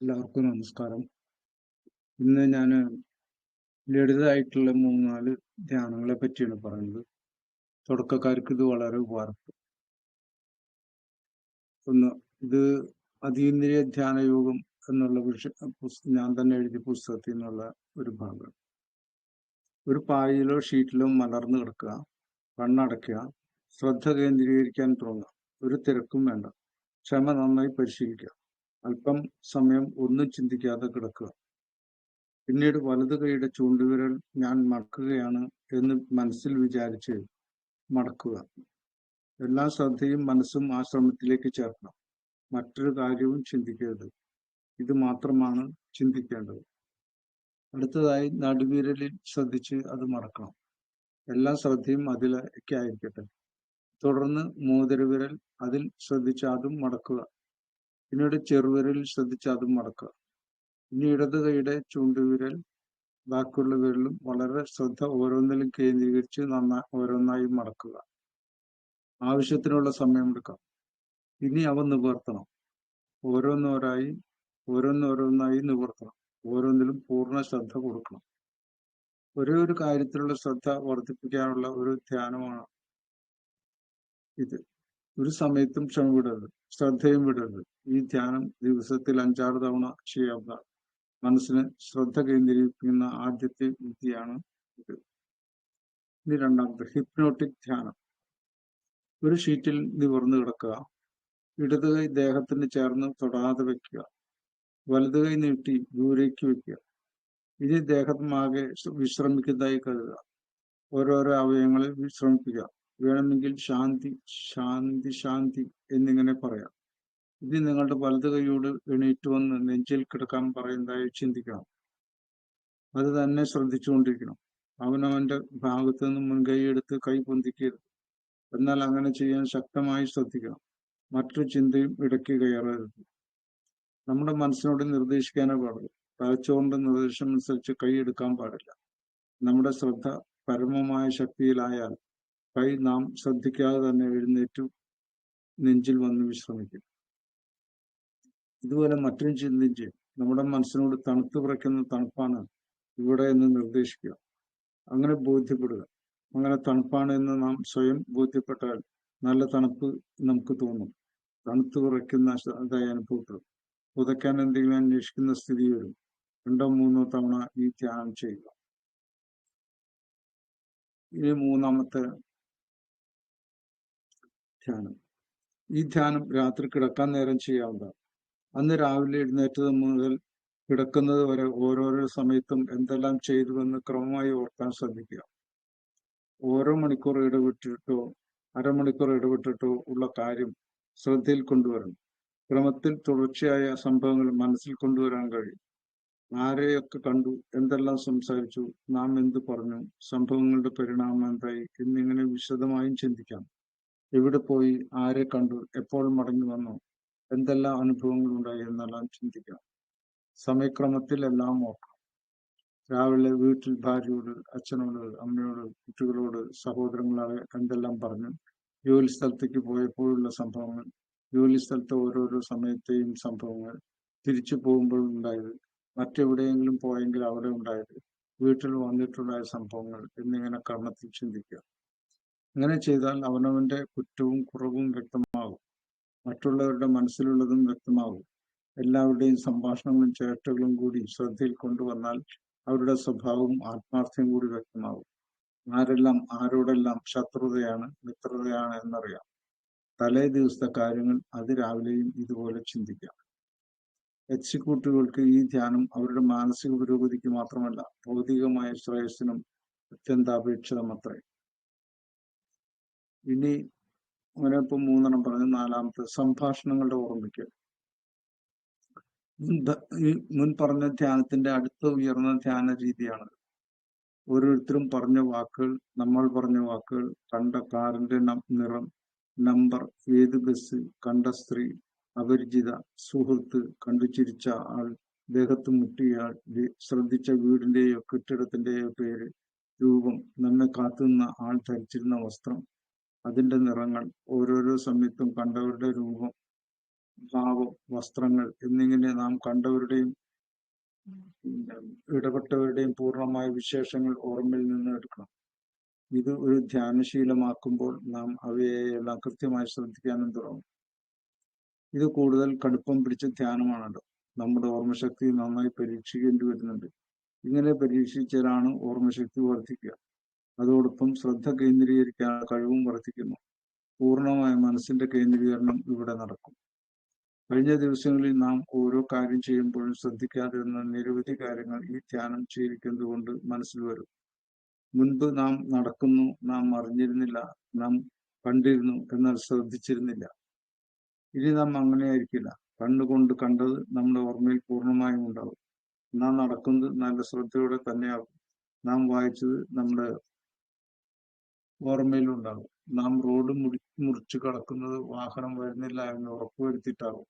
എല്ലാവർക്കും നമസ്കാരം. ഇന്ന് ഞാൻ ലളിതമായിട്ടുള്ള നാല് ധ്യാനങ്ങളെ പറ്റിയാണ് പറയുന്നത്. തുടക്കക്കാർക്ക് ഇത് വളരെ ഉപകാരപ്പെടും. ഒന്ന് ഇത് അതീന്ദ്രിയ ധ്യാന യോഗം എന്നുള്ള ഞാൻ തന്നെ എഴുതിയ പുസ്തകത്തിൽ നിന്നുള്ള ഒരു ഭാഗം. ഒരു പായയിലോ ഷീറ്റിലോ മലർന്നു കിടക്കുക കണ്ണടയ്ക്കുക ശ്രദ്ധ കേന്ദ്രീകരിക്കാൻ തുടങ്ങുക. ഒരു തിരക്കും വേണ്ട. ക്ഷമ നന്നായി പരിശീലിക്കുക. അല്പം സമയം ഒന്നും ചിന്തിക്കാതെ കിടക്കുക. പിന്നീട് വലതു കൈയുടെ ചൂണ്ടുവിരൽ ഞാൻ മടക്കുകയാണ് എന്ന് മനസ്സിൽ വിചാരിച്ച് മടക്കുക. എല്ലാ ശ്രദ്ധയും മനസ്സും ആ ശ്രമത്തിലേക്ക് ചേർക്കണം. മറ്റൊരു കാര്യവും ചിന്തിക്കരുത്. ഇത് മാത്രമാണ് ചിന്തിക്കേണ്ടത്. അടുത്തതായി നടുവിരലിൽ ശ്രദ്ധിച്ച് അത് മടക്കണം. എല്ലാ ശ്രദ്ധയും അതിലേക്ക് ആയിരിക്കട്ടെ. തുടർന്ന് മോതിരവിരൽ അതിൽ ശ്രദ്ധിച്ച് അതും മടക്കുക. പിന്നീട് ചെറുവിരൽ ശ്രദ്ധിച്ച് അതും മടക്കുക. ഇനി ഇടത് കൈയുടെ ചൂണ്ടുവിരൽ ബാക്കിയുള്ള വിരലും വളരെ ശ്രദ്ധ ഓരോന്നിലും കേന്ദ്രീകരിച്ച് നന്നാ ഓരോന്നായി മടക്കുക. ആവശ്യത്തിനുള്ള സമയമെടുക്കാം. ഇനി അവ നിവർത്തണം. ഓരോന്നോരായി ഓരോന്നോരോന്നായി നിവർത്തണം. ഓരോന്നിലും പൂർണ ശ്രദ്ധ കൊടുക്കണം. ഒരേ ഒരു കാര്യത്തിലുള്ള ശ്രദ്ധ വർദ്ധിപ്പിക്കാനുള്ള ഒരു ധ്യാനമാണ് ഇത്. ഒരു സമയത്തും ക്ഷമ വിടരുത്. ശ്രദ്ധയും വിടരുത്. ഈ ധ്യാനം ദിവസത്തിൽ അഞ്ചാറ് തവണ ചെയ്യുക മനസ്സിന് ശ്രദ്ധ കേന്ദ്രീകരിക്കുന്ന ആദ്യത്തെ വിദ്യയാണ് ഇത്. ഇനി രണ്ടാമത്തെ ഹിപ്നോട്ടിക് ധ്യാനം. ഒരു ഷീറ്റിൽ നിവർന്നു കിടക്കുക. ഇടത് കൈ ദേഹത്തിന് ചേർന്ന് തൊടാതെ വെക്കുക. വലത് കൈ നീട്ടി ദൂരേക്ക് വെക്കുക. ഇനി ദേഹമാകെ വിശ്രമിക്കുന്നതായി കരുതുക. ഓരോരോ അവയവങ്ങളിൽ വിശ്രമിക്കുക വേണമെങ്കിൽ ശാന്തി ശാന്തി ശാന്തി എന്നിങ്ങനെ പറയാം. ഇത് നിങ്ങളുടെ വലത് കൈയോട് എണീറ്റ് വന്ന് നെഞ്ചിൽ കിടക്കാൻ പറയുന്നതായി ചിന്തിക്കണം. അത് തന്നെ ശ്രദ്ധിച്ചുകൊണ്ടിരിക്കണം. അവനവന്റെ ഭാഗത്ത് നിന്ന് മുൻകൈ എടുത്ത് കൈ പൊന്തിക്കരുത്. എന്നാൽ അങ്ങനെ ചെയ്യാൻ ശക്തമായി ശ്രദ്ധിക്കണം. മറ്റു ചിന്തയും ഇടയ്ക്ക് കയറരുത്. നമ്മുടെ മനസ്സിനോട് നിർദ്ദേശിക്കാനേ പാടുള്ളൂ. തലച്ചോറിന്റെ നിർദ്ദേശം അനുസരിച്ച് കൈ എടുക്കാൻ പാടില്ല. നമ്മുടെ ശ്രദ്ധ പരമമായ ശക്തിയിലായാൽ കൈ നാം ശ്രദ്ധിക്കാതെ തന്നെ എഴുന്നേറ്റു നെഞ്ചിൽ വന്ന് വിശ്രമിക്കും. ഇതുപോലെ മറ്റും ചിന്തിച്ച് നമ്മുടെ മനസ്സിനോട് തണുത്തു കുറയ്ക്കുന്ന തണുപ്പാണ് ഇവിടെ എന്ന് നിർദ്ദേശിക്കുക. അങ്ങനെ ബോധ്യപ്പെടുക. അങ്ങനെ തണുപ്പാണ് എന്ന് നാം സ്വയം ബോധ്യപ്പെട്ടാൽ നല്ല തണുപ്പ് നമുക്ക് തോന്നും. തണുത്തു കുറയ്ക്കുന്ന ഇതായി അനുഭവപ്പെടും പുതയ്ക്കാൻ എന്തെങ്കിലും അന്വേഷിക്കുന്ന സ്ഥിതി വരും. രണ്ടോ മൂന്നോ തവണ ഈ ധ്യാനം ചെയ്യുക. ഇനി മൂന്നാമത്തെ ധ്യാനം. ഈ ധ്യാനം രാത്രി കിടക്കാൻ നേരം ചെയ്യാവുന്നതാണ്. അന്ന് രാവിലെ എഴുന്നേറ്റത് മുതൽ കിടക്കുന്നത് വരെ ഓരോരോ സമയത്തും എന്തെല്ലാം ചെയ്തുവെന്ന് ക്രമമായി ഓർക്കാൻ ശ്രമിക്കുക ഓരോ മണിക്കൂർ ഇടവിട്ടിട്ടോ അരമണിക്കൂർ ഇടവിട്ടിട്ടോ ഉള്ള കാര്യം ശ്രദ്ധയിൽ കൊണ്ടുവരണം. ക്രമത്തിൽ തുടർച്ചയായ സംഭവങ്ങൾ മനസ്സിൽ കൊണ്ടുവരാൻ കഴിയും. ആരെയൊക്കെ കണ്ടു എന്തെല്ലാം സംസാരിച്ചു നാം എന്ത് പറഞ്ഞു സംഭവങ്ങളുടെ പരിണാമം എന്തായി എന്നിങ്ങനെ വിശദമായും ചിന്തിക്കാം. എവിടെ പോയി ആരെ കണ്ടു എപ്പോൾ മടങ്ങി വന്നു എന്തെല്ലാം അനുഭവങ്ങൾ ഉണ്ടായി എന്നെല്ലാം ചിന്തിക്കാം സമയക്രമത്തിൽ എല്ലാം ഓർക്കണം. രാവിലെ വീട്ടിൽ ഭാര്യയോട് അച്ഛനോട് അമ്മയോട് കുട്ടികളോട് സഹോദരങ്ങളെ എന്തെല്ലാം പറഞ്ഞു. ജോലി സ്ഥലത്തേക്ക് പോയപ്പോഴുള്ള സംഭവങ്ങൾ ജോലി സ്ഥലത്തെ ഓരോരോ സമയത്തെയും സംഭവങ്ങൾ തിരിച്ചു പോകുമ്പോൾ ഉണ്ടായത് മറ്റെവിടെയെങ്കിലും പോയെങ്കിൽ അവിടെ ഉണ്ടായത് വീട്ടിൽ വന്നിട്ടുണ്ടായ സംഭവങ്ങൾ എന്നിങ്ങനെ കർമ്മത്തിൽ ചിന്തിക്കുക. അങ്ങനെ ചെയ്താൽ അവനവന്റെ കുറ്റവും കുറവും വ്യക്തമാകും മറ്റുള്ളവരുടെ മനസ്സിലുള്ളതും വ്യക്തമാകും എല്ലാവരുടെയും സംഭാഷണങ്ങളും ചേട്ടകളും കൂടി ശ്രദ്ധയിൽ കൊണ്ടുവന്നാൽ അവരുടെ സ്വഭാവവും ആത്മാർത്ഥ്യം കൂടി വ്യക്തമാകും ആരെല്ലാം ആരോടെല്ലാം ശത്രുതയാണ് മിത്രതയാണ് എന്നറിയാം. തലേ ദിവസത്തെ കാര്യങ്ങൾ അതിരാവിലെയും ഇതുപോലെ ചിന്തിക്കാം. എക്സിക്യൂട്ടീവുകൾക്ക് ഈ ധ്യാനം അവരുടെ മാനസിക പുരോഗതിക്ക് മാത്രമല്ല ഭൗതികമായ ശ്രേയസ്സിനും അത്യന്താപേക്ഷിതമത്രേ. ഇനി അങ്ങനെ ഇപ്പൊ മൂന്നെണ്ണം പറഞ്ഞു. നാലാമത്തെ സംഭാഷണങ്ങളുടെ ഓർമ്മിക്കൽ ഈ മുൻ പറഞ്ഞ ധ്യാനത്തിന്റെ അടുത്ത ഉയർന്ന ധ്യാന രീതിയാണ്. ഓരോരുത്തരും പറഞ്ഞ വാക്കുകൾ നമ്മൾ പറഞ്ഞ വാക്കുകൾ കണ്ട കാറിന്റെ നിറം നമ്പർ ഏത് ബസ് കണ്ട സ്ത്രീ അപരിചിത സുഹൃത്ത് കണ്ടു ചിരിച്ച ആൾ ദേഹത്ത് മുട്ടിയ ആൾ ശ്രദ്ധിച്ച വീടിന്റെയോ കെട്ടിടത്തിന്റെയോ പേര് രൂപം നമ്മെ കാത്തുന്ന ആൾ ധരിച്ചിരുന്ന വസ്ത്രം അതിന്റെ നിറങ്ങൾ ഓരോരോ സമയത്തും കണ്ടവരുടെ രൂപം ഭാവം വസ്ത്രങ്ങൾ എന്നിങ്ങനെ നാം കണ്ടവരുടെയും ഇടപെട്ടവരുടെയും പൂർണമായ വിശേഷങ്ങൾ ഓർമ്മയിൽ നിന്ന് എടുക്കണം. ഇത് ഒരു ധ്യാനശീലമാക്കുമ്പോൾ നാം അവയെല്ലാം കൃത്യമായി ശ്രദ്ധിക്കാനും തുടങ്ങും. ഇത് കൂടുതൽ കടുപ്പം പിടിച്ച ധ്യാനമാണല്ലോ. നമ്മുടെ ഓർമ്മശക്തി നന്നായി പരീക്ഷിക്കേണ്ടി വരുന്നുണ്ട്. ഇങ്ങനെ പരീക്ഷിച്ചാലാണ് ഓർമ്മശക്തി വർദ്ധിക്കുക. അതോടൊപ്പം ശ്രദ്ധ കേന്ദ്രീകരിക്കാൻ കഴിവും വർദ്ധിക്കുന്നു. പൂർണമായ മനസ്സിന്റെ കേന്ദ്രീകരണം ഇവിടെ നടക്കും. കഴിഞ്ഞ ദിവസങ്ങളിൽ നാം ഓരോ കാര്യം ചെയ്യുമ്പോഴും ശ്രദ്ധിക്കാതിരുന്ന നിരവധി കാര്യങ്ങൾ ഈ ധ്യാനം ചെയ്തിരിക്കുന്നത് കൊണ്ട് മനസ്സിൽ വരും. മുൻപ് നാം നടക്കുന്നു നാം അറിഞ്ഞിരുന്നില്ല നാം കണ്ടിരുന്നു എന്നാൽ ശ്രദ്ധിച്ചിരുന്നില്ല. ഇനി നാം അങ്ങനെ ആയിരിക്കില്ല കണ്ണുകൊണ്ട് കണ്ടത് നമ്മുടെ ഓർമ്മയിൽ പൂർണമായും ഉണ്ടാവും നാം നടക്കുന്നത് നല്ല ശ്രദ്ധയോടെ തന്നെയാകും. നാം വായിച്ചത് നമ്മുടെ ഓർമ്മയിൽ ഉണ്ടാകും നാം റോഡ് മുടി മുറിച്ചു കടക്കുന്നത് വാഹനം വരുന്നില്ല എന്ന് ഉറപ്പുവരുത്തിയിട്ടാകും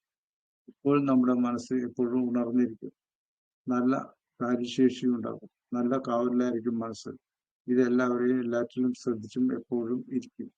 ഇപ്പോൾ നമ്മുടെ മനസ്സ് എപ്പോഴും ഉണർന്നിരിക്കും. നല്ല കാര്യശേഷി ഉണ്ടാകും നല്ല കാവലിലായിരിക്കും മനസ്സ്. ഇതെല്ലാവരെയും എല്ലാറ്റിലും ശ്രദ്ധിച്ചും എപ്പോഴും ഇരിക്കും.